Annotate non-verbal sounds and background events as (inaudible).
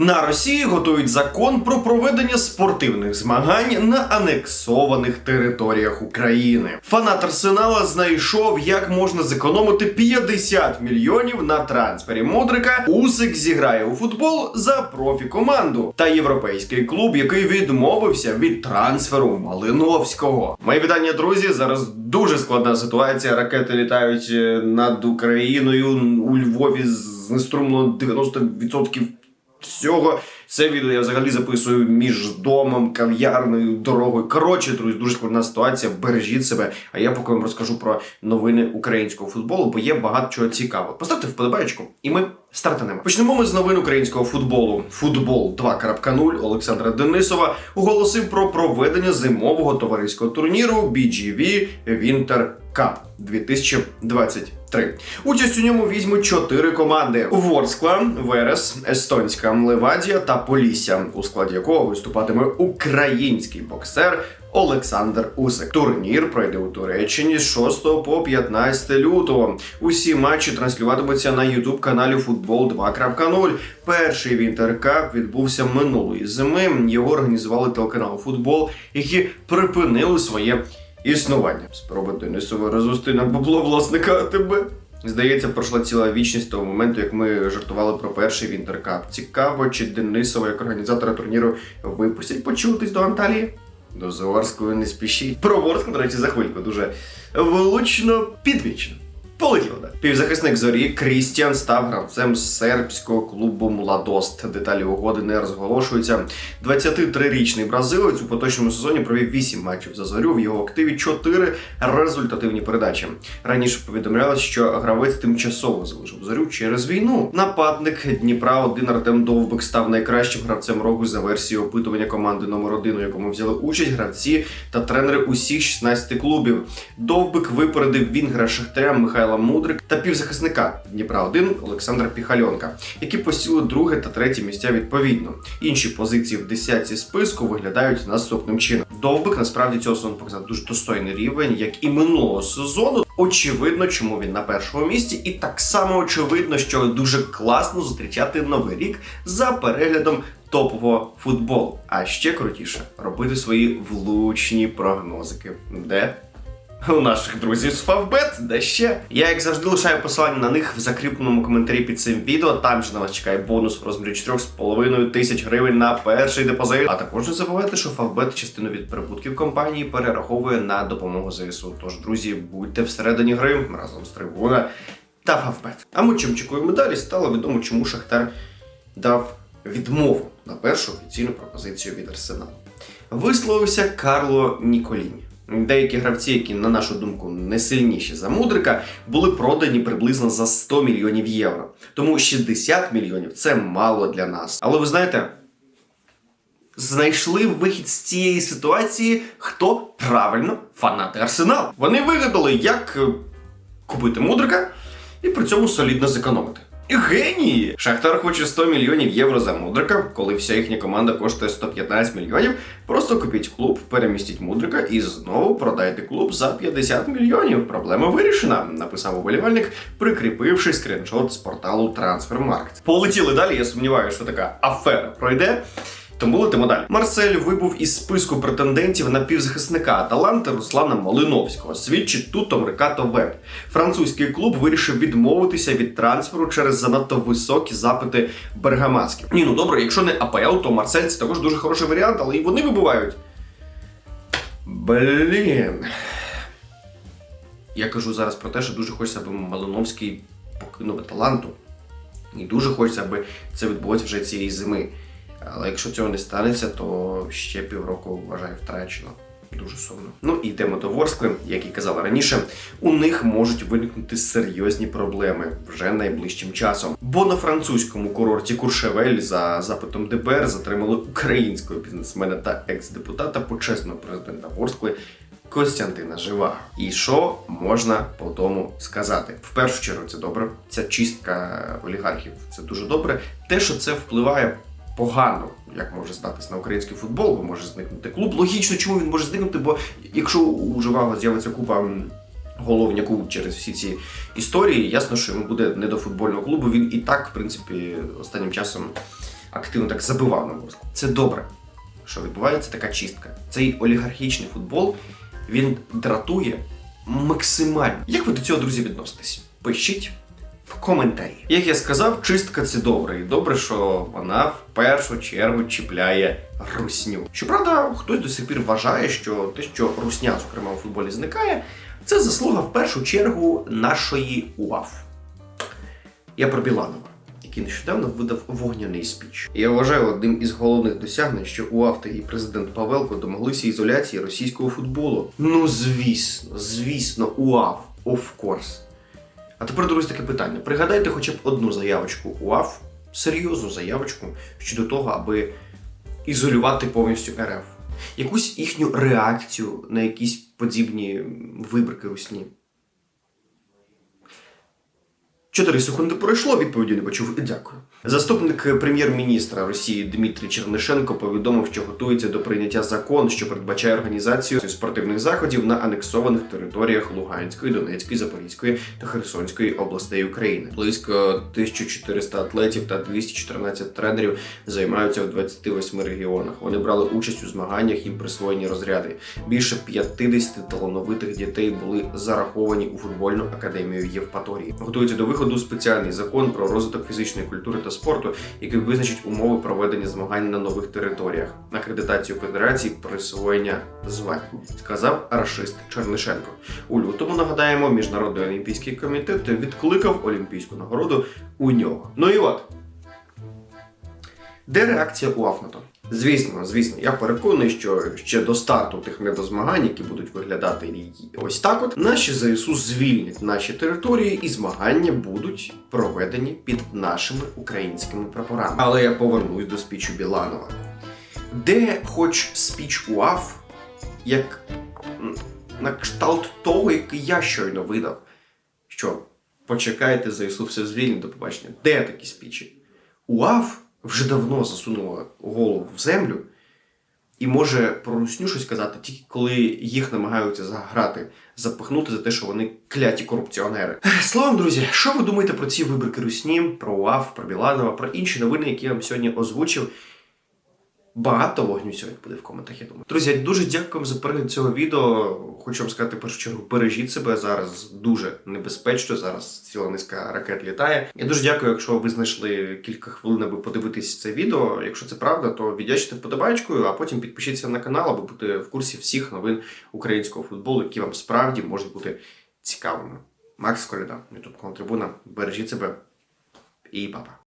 На Росії готують закон про проведення спортивних змагань на анексованих територіях України. Фанат Арсенала знайшов, як можна зекономити 50 мільйонів на трансфері Модрика. Усик зіграє у футбол за профі-команду та європейський клуб, який відмовився від трансферу Малиновського. Мої вітання, друзі. Зараз дуже складна ситуація. Ракети літають е, над Україною у Львові знеструмлено 90% всього. Це відео я взагалі записую між домом, кав'ярною, дорогою. Коротше, друзі, дуже складна ситуація. Бережіть себе. А я поки вам розкажу про новини українського футболу, бо є багато чого цікавого. Поставте вподобайку, і ми стартанемо. Почнемо ми з новин українського футболу. Футбол 2.0 Олександра Денисова оголосив про проведення зимового товариського турніру BGV Winter Cup 2023. Участь у ньому візьмуть чотири команди: Ворскла, Верес, Естонська Левадія та Полісся, у складі якого виступатиме український боксер. Олександр Усик. Турнір пройде у Туреччині з 6 по 15 лютого. Усі матчі транслюватимуться на youtube каналі Футбол 2.0. Перший Вінтеркап відбувся минулої зими. Його організували телеканал Футбол, які припинили своє існування. Спроба Денисова розвести на бабло власника АТБ. Здається, пройшла ціла вічність того моменту, як ми жартували про перший Вінтеркап. Цікаво, чи Денисова, як організатора турніру, випустять почутись до Анталії? До Заварської не спішіть. Про Ворску, до речі, за хвильку дуже влучно підвічно. Полетіло далі. Півзахисник зорі Крістіан став гравцем сербського клубу Младост. Деталі угоди не розголошуються. 23-річний бразилець у поточному сезоні провів 8 матчів за зорю. В його активі 4 результативні передачі. Раніше повідомлялось, що гравець тимчасово залишив зорю через війну. Нападник Дніпра 1 Артем Довбик став найкращим гравцем року за версією опитування команди номер 1 у якому взяли участь гравці та тренери усіх 16 клубів. Довбик випередив Вінгера Шахтаря Михайла Мудрик та півзахисника Дніпра 1 Олександра Піхальонка, які посіли друге та третє місця відповідно. Інші позиції в десятці списку виглядають наступним чином. Довбик насправді цього сезону показав дуже достойний рівень, як і минулого сезону. Очевидно, чому він на першому місці, і так само очевидно, що дуже класно зустрічати новий рік за переглядом топового футболу. А ще крутіше робити свої влучні прогнозики. Де? (laughs) У наших друзів з Favbet, де ще. Я, як завжди, лишаю посилання на них в закріпленому коментарі під цим відео. Там же на вас чекає бонус в розмірі 4,5 тисяч гривень на перший депозит. А також не забувайте, що Favbet частину від прибутків компанії перераховує на допомогу ЗСУ. Тож, друзі, будьте всередині гри разом з трибуна та Favbet. А ми чим чекуємо далі, стало відомо, чому Шахтар дав відмову на першу офіційну пропозицію від Арсеналу. Висловився Карло Ніколіні. Деякі гравці, які, на нашу думку, не сильніші за Мудрика, були продані приблизно за 100 мільйонів євро. Тому 60 мільйонів це мало для нас. Але ви знаєте, знайшли вихід з цієї ситуації хто правильно фанати Арсенал. Вони вигадали, як е, купити Мудрика і при цьому солідно зекономити. Генії! Шахтар хоче 100 мільйонів євро за Мудрика, коли вся їхня команда коштує 115 мільйонів. Просто купіть клуб, перемістіть Мудрика і знову продайте клуб за 50 мільйонів. Проблема вирішена, написав уболівальник, прикріпивши скріншот з порталу Transfermarkt. Полетіли далі. Я сумніваюся, що така афера пройде. Тому летимо далі. Марсель вибув із списку претендентів на півзахисника Аталанти Руслана Малиновського. Свідчить тут Меркато Веб. Французький клуб вирішив відмовитися від трансферу через занадто високі запити бергамаски. Ні, ну добре, якщо не АПЛ, то Марсель це також дуже хороший варіант, але і вони вибувають. Блін. Я кажу зараз про те, що дуже хочеться, аби Малиновський покинув Аталанту. І дуже хочеться, аби це відбулося вже цієї зими. Але якщо цього не станеться, то ще півроку вважаю втрачено. Дуже сумно. Ну і йдемо до Ворскли, як і казала раніше, у них можуть виникнути серйозні проблеми вже найближчим часом. Бо на французькому курорті Куршевель за запитом ДБР затримали українського бізнесмена та екс-депутата почесного президента Ворскли Костянтина Жива. І що можна по тому сказати? В першу чергу це добре. Ця чистка олігархів це дуже добре. Те, що це впливає погано, як може статись на український футбол, бо може зникнути клуб. Логічно, чому він може зникнути, бо якщо у Живаго з'явиться купа головняку через всі ці історії, ясно, що йому буде не до футбольного клубу. Він і так, в принципі, останнім часом активно так забивав на мозку. Це добре, що відбувається така чистка. Цей олігархічний футбол він дратує максимально. Як ви до цього, друзі, відноситесь? Пишіть в коментарі. Як я сказав, чистка це добре, і добре, що вона в першу чергу чіпляє русню. Щоправда, хтось до сих пір вважає, що те, що русня, зокрема у футболі, зникає, це заслуга в першу чергу нашої УАФ. Я про Біланова, який нещодавно видав вогняний спіч. Я вважаю одним із головних досягнень, що УАФ та її президент Павелко домоглися ізоляції російського футболу. Ну звісно, звісно, УАФ, of course. А тепер, друзі, таке питання. Пригадайте хоча б одну заявочку УАФ, серйозну заявочку щодо того, аби ізолювати повністю РФ, якусь їхню реакцію на якісь подібні вибрики у сні. Чотири секунди пройшло, відповіді не почув. Дякую. Заступник прем'єр-міністра Росії Дмитрий Чернишенко повідомив, що готується до прийняття закон, що передбачає організацію спортивних заходів на анексованих територіях Луганської, Донецької, Запорізької та Херсонської областей України. Близько 1400 атлетів та 214 тренерів займаються в 28 регіонах. Вони брали участь у змаганнях і присвоєні розряди. Більше 50 талановитих дітей були зараховані у футбольну академію Євпаторії. Готуються до виходу спеціальний закон про розвиток фізичної культури та спорту, який визначить умови проведення змагань на нових територіях, акредитацію федерації, присвоєння звань, сказав рашист Чернишенко. У лютому нагадаємо, міжнародний олімпійський комітет відкликав олімпійську нагороду у нього. Ну і от. Де реакція УАФ на то? Звісно, звісно, я переконаний, що ще до старту тих недозмагань, які будуть виглядати ось так, от наші ЗСУ звільнять наші території, і змагання будуть проведені під нашими українськими прапорами. Але я повернусь до спічу Біланова. Де хоч спіч УАФ, як на кшталт того, який я щойно видав, що почекайте, ЗСУ все звільнить до побачення. Де такі спічі? УАФ вже давно засунула голову в землю і може про русню щось казати тільки коли їх намагаються заграти, запихнути за те, що вони кляті корупціонери. Словом, друзі, що ви думаєте про ці вибірки русні, про УАФ, про Біланова, про інші новини, які я вам сьогодні озвучив? Багато вогню сьогодні буде в коментах, я думаю. Друзі, дуже дякую за перегляд цього відео. Хочу вам сказати, в першу чергу, бережіть себе зараз дуже небезпечно. Зараз ціла низка ракет літає. Я дуже дякую, якщо ви знайшли кілька хвилин, аби подивитись це відео. Якщо це правда, то віддячте вподобайкою, а потім підпишіться на канал, аби бути в курсі всіх новин українського футболу, які вам справді можуть бути цікавими. Макс Коляда, Ютуб Трибуна. Бережіть себе і папа.